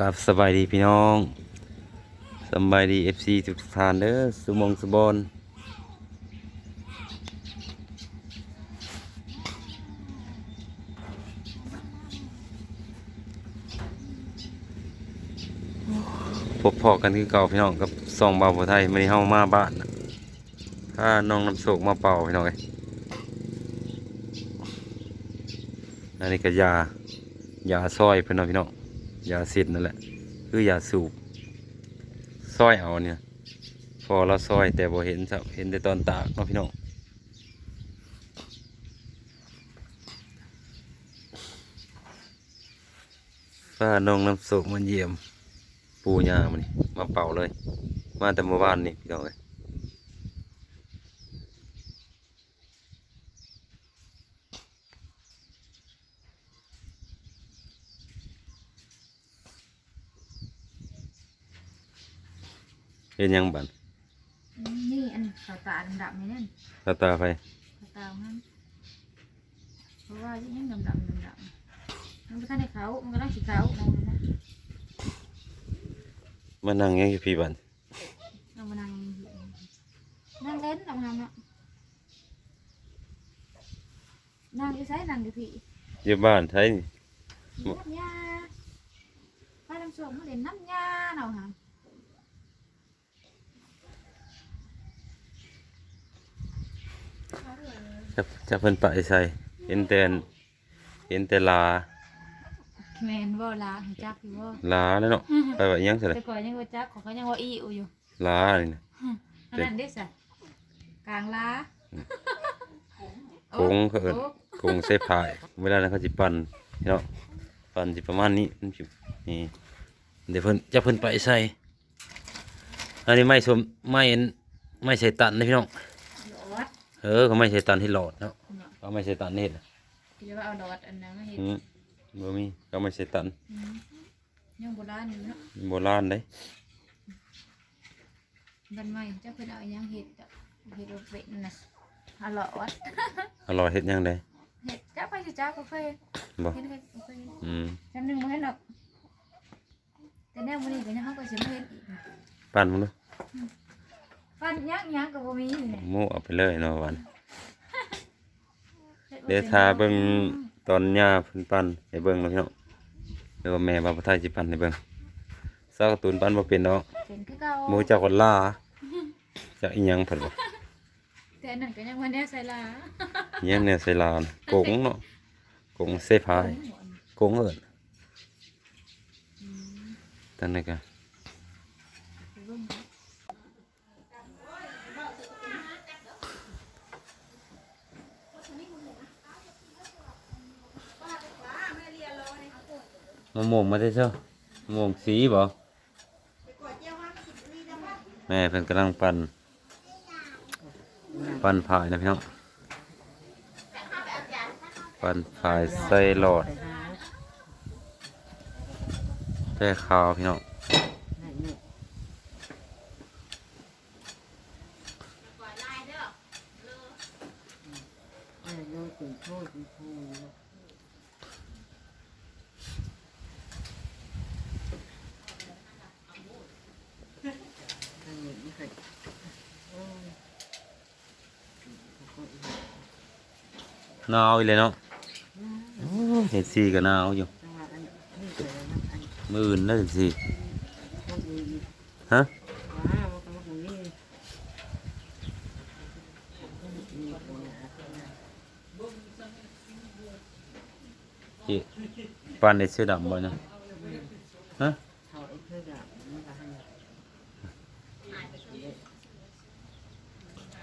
กับสบายดีพี่น้องสบายดีเอฟซีทุกท่านเด้อสุมงสุบอนพบพอกันคือเก่าพี่น้องกับซองเบาผัวไทยไม่ได้เฮามาบ้านถ้าน้องน้ำโศกมาเป่าพี่น้องเอ้ยอันนี้ก็ยายาซอยเพื่อนพี่น้อง ยาสิทธ์นั่นแหละ คือยาสูบซอยเอาเนี่ย พอเราซอยแต่บ่เห็นสับเห็นแต่ตอนตากเนาะพี่น้องป้าน้องน้ำสุกมันเยี่ยม ปูยามันนี่มาเป่าเลย มาแต่เมื่อวานนี่พี่น้องเลย เห็นยังบันนี่อันขาวตาดำๆนี่นั่นตาตาไปขาวตามันเพราะว่ายังดำๆดำๆมันก็ท่านในเขามันก็ต้องสีขาวมองเลยนะมานั่งยังอยู่พี่บันเรามานั่งนั่งเล่นเราทำเนาะนั่งอยู่ไซนั่งอยู่พี่อยู่บ้านไทยนี่ น้ำยาป้าลำสวงมาเล่นน้ำยาเนาะฮะ จะจะเพิ่นไปใส่เห็นแต่เห็นแต่ลาแมนบ่ลาหัวจักอยู่บ่ลาแล้วเนาะไปว่าอิหยังสิเลยแต่ก่อนยังว่าจักของเขายังว่าอีอูอยู่ลานี่นะอันนั้นได้สะกลางลาโค้งเขาเอิ้นโกงเซพายเวลานั้นเขาสิปั่นพี่น้องปั่นสิประมาณนี้มันสินี่เดี๋ยวเพิ่นจะเพิ่นไปใส่อันนี้ไม่สมไม่เห็นไม่ใส่ตันนะพี่น้องดอด เออเขาไม่ใส่ตันที่หลอดเนาะเขาไม่ใส่ตันนี่เฮ็ดน่ะเดี๋ยวว่าเอาดอดอันนั้นมาเห็ดอืมบ่มีเขาไม่ใส่ตันอืมยังโบราณอยู่เนาะโบราณเด้บันใหม่เจ้าเพิ่นเอาอิหยังเห็ดอะเห็ดบ่เป็นน่ะเอาหลอดอร่อยเฮ็ดหยังได้เห็ดเจ้าไปสิจ้าก็เคยบ่เห็นเคยเคยอืมจำหนึ่งบ่เห็นหรอกแต่แนวมื้อนี้ก็ยังเฮาก็สิบ่เห็นอีกนะปั่นมึงดู ฟันยักยักก็บ่มีอยู่เนี่ยหมูเอาไปเลยเนาะวันฮ็บ่เดี๋ยวป็นทาเบิ่งตอนย่าเพิ่นปั่นให้เบิ่งเนาะพี่น้องเดี๋ยวว่าแม่บาปไทยสิปั่นให้เบิ่งซากการ์ตูนปั่นบ่เป็นเนาะเป็นคือเก่าหมูเจ้าคนล่าจะอีหยังเพิ่นบ่แต่อันนั้นก็ยังว่าแนวใส่ลาเยี่ยมเนี่ยใส่ลานกงเนาะกงเซพายกงเอิ้นตันนี้ก็ มะม่วงมาได้เจ้ามะม่วงสีบ่แม่เพิ่นกำลังปั่นปั่นพายนะพี่น้องปั่นพายใส่หลอดแค่ขาวพี่น้อง หนาวอีเลยเนาะโอ้เห็ดสีก็หนาวอยู่ มืออื่นแล้วเห็ดสีฮะจิปานในเสื้อดำบ่เนาะฮะ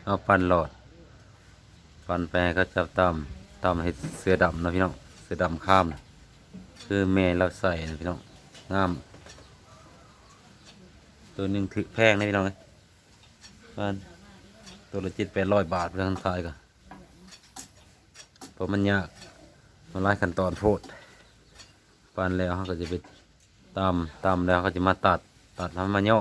เอาปันหลอด ปันไปให้เขาจับตำตำให้เสือดำนะพี่น้องเสือดำข้ามนะคือแม่เราใส่นะพี่น้องงาม ตัวหนึ่งถือแพงนะพี่น้องเลยปันตัวละจ็ดแปดร้อยบาทไปทางท้ายก็เพราะมันยากมันหลายขั้นตอนโพดปันแล้วเขาก็จะไปตำตำแล้วเขาจะมาตัดตัดทำมันย่อ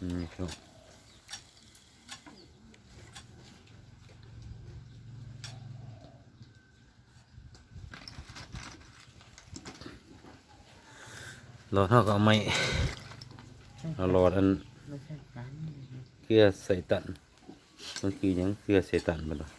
นี่ครัหลอดเท่ากับไม่หลอดอันเกลือใส่ตันมันคือยังเกลือใส่ตันมัแล้ว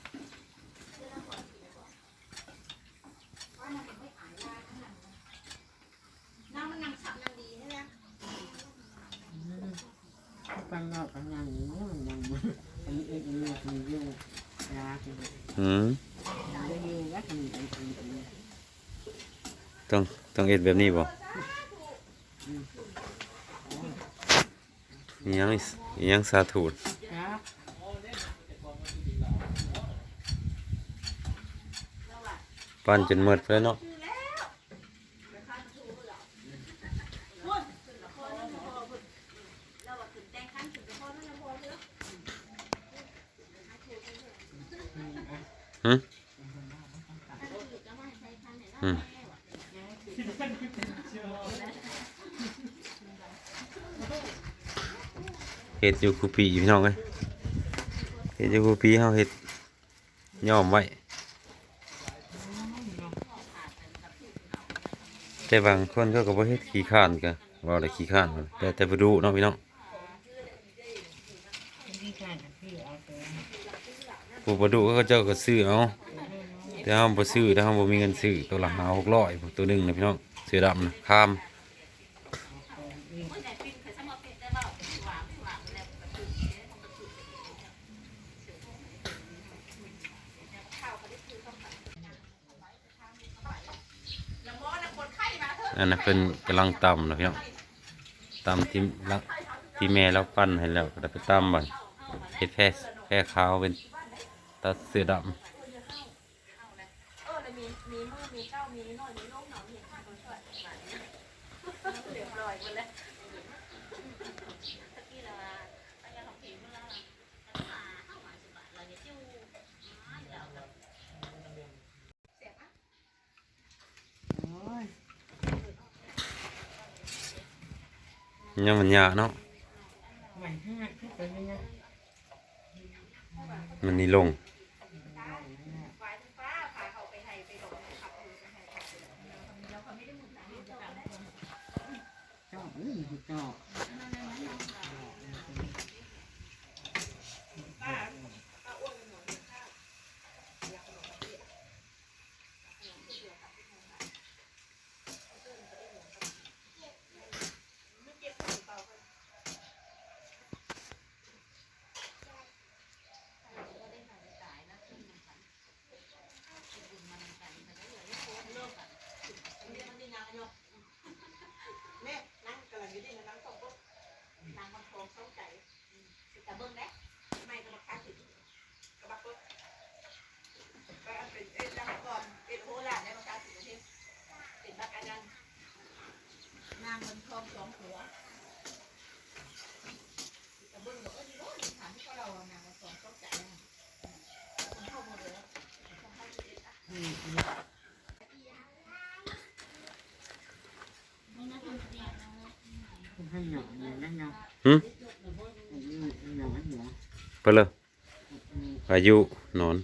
ต้องต้องเอ็ดแบบนี้บ่อิหยังยังสาถูดปั้นจนหมดไปแล้วเนาะอืมเห็ดอยู่คูปีพี่น้องเอ้ยเห็ดอยู่คูปีเฮาเห็ดย่อมไว้แต่บางคนก็ก็บ่เฮ็ดขี้ข้านกันว่าอะไรขี้ข้านแต่แต่บ่ดูเนาะพี่น้องที่การที่เอาไปผู้บ่ดูก็เจ้าก็ซื้อเอาแต่เฮาบ่ซื้อถ้าเฮาบ่มีเงินซื้อตัวละ5 600พวกตัวหนึงนะพี่น้องเสือดำนะข้าม อันนั้นเป็นกำลังตำนะพี่น้องตำที่รักที่แม่เราปั้นให้แล้วก็ได้ไปตำบัดเห็ดแพร่แพร่ขาวเป็นตัดเสือดำ ยังมันยาเนาะมันห้าขึ้นไปเลยนะมันนี่ลงอบอืมชอบ ให้หยอกอย่างนั้นเนาะหึหยอกหยอกไปเลยอายุนอน